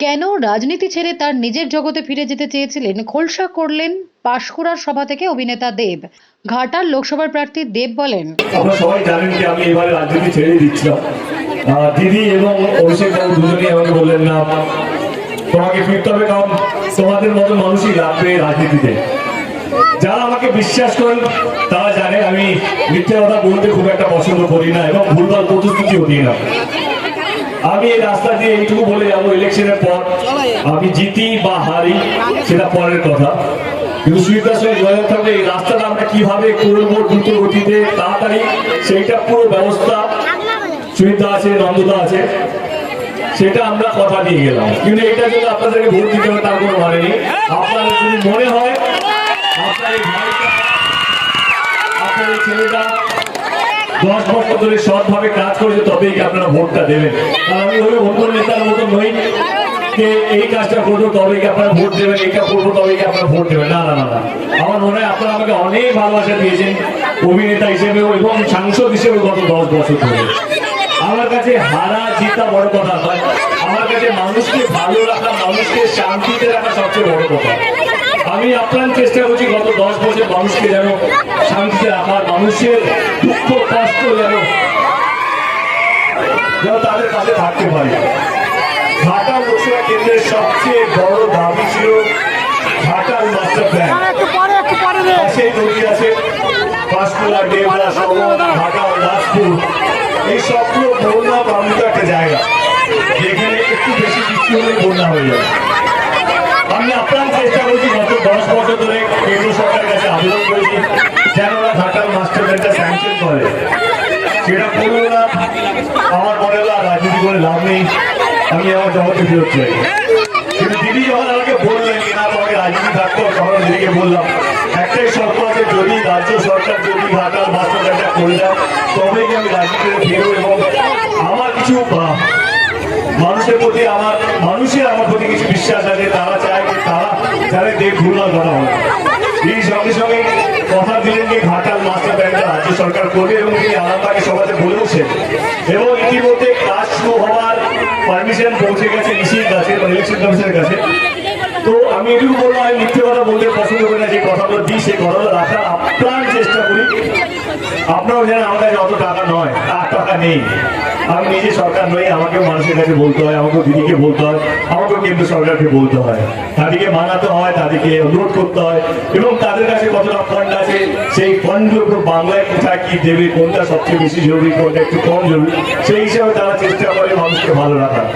কেন রাজনীতি ছেড়ে তার নিজের জগতে ফিরে যেতে চেয়েছিলেন, খোলসা করলেন পাশকুড়ার সভা থেকে অভিনেতা দেব। ঘাটাল লোকসভার প্রার্থী দেব বলেন, আপনারা সবাই জানেন যে আমি এবারে রাজনীতি ছেড়ে দিচ্ছিলাম। দিদি এবং অভিষেক বাবু দুজনেই আমাকে বললেন, না, তোমাকে ফিরতে হবে কারণ তোমাদের মতো মানুষই লাগবে রাজনীতিতে। যারা আমাকে বিশ্বাস করেন, তারা জানে আমি মিথ্যে কথা বলতে খুব একটা পছন্দ করি না এবং ভুলভাল না। আমি এই রাস্তা দিয়ে এইটুকু বলে যাব ইলেকশনের পর। আমি জিতি বা হারি সেটা পরের কথা। কিন্তু সুবিধার সঙ্গে যোগাযোগ থাকলে এই রাস্তাটা আমরা কীভাবে করব দ্রুত গতিতে তাড়াতাড়ি সেইটা পুরো ব্যবস্থা সুবিধা আছে নন্দতা আছে সেটা আমরা কথা দিয়ে গেলাম। কিন্তু এটা যদি আপনাদেরকে ভোট দিতে হবে তার কোনো মানে নেই। আপনাদের যদি মনে হয় আপনার এই ভাইটা আপনার এই ছেলেটা দশ বছর ধরে সৎভাবে কাজ করেছে তবেই আপনারা ভোটটা দেবেন? আর আমি ওই অন্য নেতার মতো নই যে এই কাজটা করব তবে কি আপনারা ভোট দেবেন এটা করব তবে কি আপনারা ভোট দেবেন। না না না না। আমার মনে হয় আপনারা আমাকে অনেক ভালোবাসা দিয়েছেন, অভিনেতা হিসেবেও এবং সাংসদ হিসেবে গত দশ বছর ধরে। আমার কাছে হারা জিতা বড় কথা নয়। আমার কাছে মানুষকে ভালো রাখা, মানুষকে শান্তিতে রাখা সবচেয়ে বড় কথা। আমি আপ্রাণ চেষ্টা করছি গত দশ বছর মানুষকে যেন শান্তিতে রাখার মানুষের দুঃখ কষ্ট যেন যেন তাদের কাছে থাকতে পারি। ঢাকা লোকসভা কেন্দ্রের সবচেয়ে বড় দাবি ছিল ঢাকার মাস্টার প্ল্যান পাশে নদী আছে পাঁশকুড়া ডেবরা শহর ঢাকা রাজপুর এই সবগুলো বন্যা বান্ধব একটা জায়গা। যেখানে একটু বেশি বৃষ্টি হলে বন্যা হয়ে যাবে। আমি আপ্রাণ চেষ্টা করছি, গত দশ বছর ধরে কেন্দ্র সরকারের কাছে আবেদন করেছি যেন ওরা ঢাকার মাস্টার স্যাংশন করে। সেটা করল না আমার মনে হলো রাজনীতি করে লাভ নেই, আমি আমার জগতে ফেরত চাই কিন্তু দিদি যখন আমাকে বললেন, না, তোমাকে রাজনীতি থাকতে তখন দিদিকে বললাম একটাই শর্ত আছে, যদি রাজ্য সরকার যদি ঢাকার মাস্টার করে দেয়, তবেই আমি রাজনীতিতে ফেরবো এবং আমার কিছু মানুষের প্রতি আমার, মানুষের আমার প্রতি কিছু বিশ্বাস আছে, তারা দেখ ভুলভাল করা হয় এই সঙ্গে সঙ্গে কথা দিলেন যে ঘাটাল মাস্টার প্ল্যানটা রাজ্য সরকার করবে এবং তিনি আরামবাগে সভাতে বলেওছেন এবং ইতিমধ্যে কাজ শুরু হওয়ার পারমিশন পৌঁছে গেছে ইসির কাছে ইলেকশন কমিশনের কাছে। তো আমি এটুকু বলব আমি মিথ্যে কথা বলতে পছন্দ করি না, যে কথাগুলো দিই সেই কথাগুলো রাখার আপ্রাণ চেষ্টা করি। আপনারাও জানেন আমার কাছে অত টাকা নয় আর টাকা নেই। আমি নিজে সরকার নই, আমাকেও মানুষের কাছে বলতে হয়, আমাকেও দিদিকে বলতে হয়, আমাকেও কেন্দ্র সরকারকে বলতে হয়। তাদেরকে মানাতে হয়, তাদেরকে অনুরোধ করতে হয় এবং তাদের কাছে কতটা ফান্ড আছে, সেই ফান্ডগুলো বাংলায় কোথায় কি দেবে, কোনটা সবচেয়ে বেশি জরুরি, কোনটা একটু কম জরুরি, সেই হিসাবে তারা চেষ্টা করে মানুষকে ভালো রাখার।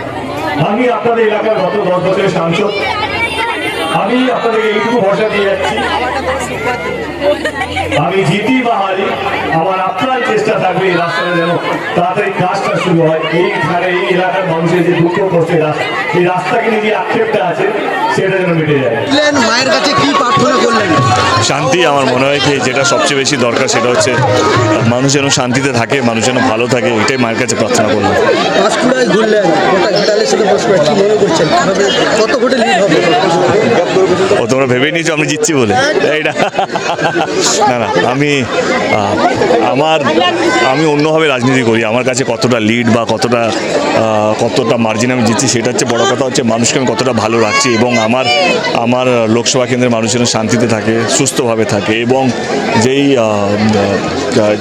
আমি আপনাদের এলাকার গত দশ বছরের সাংসদ আমি আপনাদেরকে এইটুকু ভরসা দিয়ে যাচ্ছি। আমি জিতি বা হারি আমার আপ্রাণ চেষ্টা থাকবে এই রাস্তাটা যেন তাড়াতাড়ি কাজটা শুরু হয়। এই ধারে এই এলাকার মানুষের যে দুঃখ কষ্টের রাস্তা এই রাস্তাকে নিয়ে যে আক্ষেপটা আছে সেটা যেন মিটে যায়। মায়ের কাছে কি প্রার্থনা করলেন? শান্তি আমার মনে হয় কি যেটা সবচেয়ে বেশি দরকার সেটা হচ্ছে মানুষ যেন শান্তিতে থাকে মানুষ যেন ভালো থাকে এটাই মায়ের কাছে প্রার্থনা করলাম। ঘুরলেন কত ভোটে লিড হবে? ও, তোমরা ভেবে নিয়েছো আমি জিতছি বলে? এইটা। না না, আমি আমার, আমি অন্যভাবে রাজনীতি করি। আমার কাছে কতটা লিড বা কতটা কতটা মার্জিন আমি জিতছি সেটা হচ্ছে বড় কথা হচ্ছে মানুষকে আমি কতটা ভালো রাখছি এবং আমার আমার লোকসভা কেন্দ্রের মানুষ যেন শান্তিতে থাকে, সুস্থভাবে থাকে এবং যেই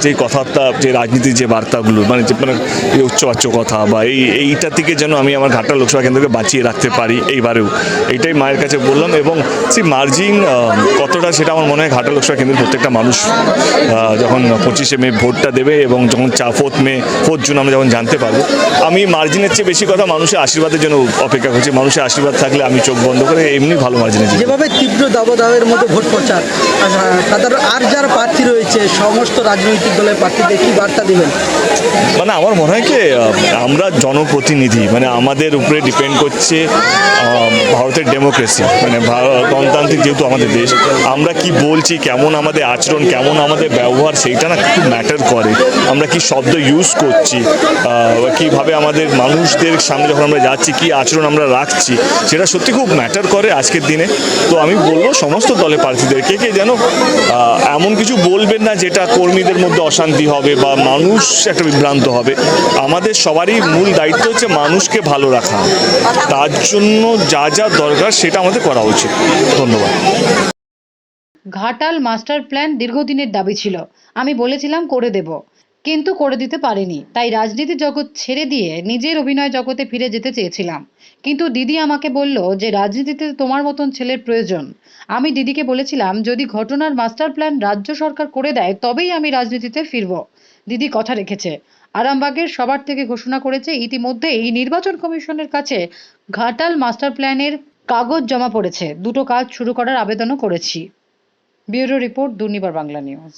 যেই কথাবার্তা যে রাজনীতির যে বার্তাগুলো মানে যে মানে এই উচ্চবাচ্য কথা বা এই এইটা থেকে যেন আমি আমার ঘাটা লোকসভা কেন্দ্রকে বাঁচিয়ে রাখতে পারি এইবারেও। এইটাই মায়ের কাছে বললাম। এবং সেই মার্জিন কতটা সেটা আমার মনে হয় ঘাটা লোকসভা কেন্দ্রের প্রত্যেকটা মানুষ যখন পঁচিশে মে ভোটটা দেবে এবং যখন চা ফোর্থ মে ফোর্থ জুন আমরা যখন জানতে পারব আমি মার্জিনের চেয়ে বেশি কথা মানুষের আশীর্বাদের জন্য অপেক্ষা করছি মানুষের আশীর্বাদ থাকলে আমি চোখ বন্ধ করে এমনি ভালো মার্জিনে। যেভাবে তীব্র দাবদাহের মধ্যে ভোট প্রচার সাধারণ আর যার প্রার্থী রয়েছে সমস্ত রাজনৈতিক দলের প্রার্থীদের কি বার্তা দেবেন মানে আমার মনে হয় কি আমরা জনপ্রতিনিধি মানে আমাদের উপরে ডিপেন্ড করছে ভারতের ডেমোক্রেসি মানে গণতান্ত্রিক যেহেতু আমাদের দেশ, আমরা কি বলছি, কেমন আমাদের আচরণ, কেমন আমাদের ব্যবহার, সেইটা না খুব ম্যাটার করে। আমরা কি শব্দ ইউজ করছি কীভাবে আমাদের মানুষদের সামনে যখন আমরা যাচ্ছি, কি আচরণ আমরা রাখছি, সেটা সত্যি খুব ম্যাটার করে আজকের দিনে। তো আমি বলব, সমস্ত দলের প্রার্থীদেরকে কে যেন এমন কিছু বলবেন না, যেটা কর্মীদের মধ্যে অশান্তি হবে বা মানুষ একটা বিভ্রান্ত হবে। আমাদের সবারই মূল দায়িত্ব হচ্ছে মানুষকে ভালো রাখা। তার জন্য যা যা দরকার, সেটা আমাদের করা উচিত ধন্যবাদ। ঘাটাল মাস্টার প্ল্যান দীর্ঘদিনের দাবি ছিল। আমি বলেছিলাম করে দেব। কিন্তু করে দিতে পারিনি। তাই রাজনীতি জগৎ ছেড়ে দিয়ে নিজের অভিনয় জগতে ফিরে যেতে চেয়েছিলাম। কিন্তু দিদি আমাকে বলল যে রাজনীতিতে তোমার মতন ছেলের প্রয়োজন। আমি দিদিকে বলেছিলাম, যদি ঘটনার মাস্টার প্ল্যান রাজ্য সরকার করে দেয়, তবেই আমি রাজনীতিতে ফিরব। দিদি কথা রেখেছে। আরামবাগের সবার থেকে ঘোষণা করেছে ইতিমধ্যেই নির্বাচন কমিশনের কাছে ঘাটাল মাস্টার প্ল্যানের কাগজ জমা পড়েছে। দুটো কাজ শুরু করার আবেদনও করেছি। Bureau report Durnibar Bangla news.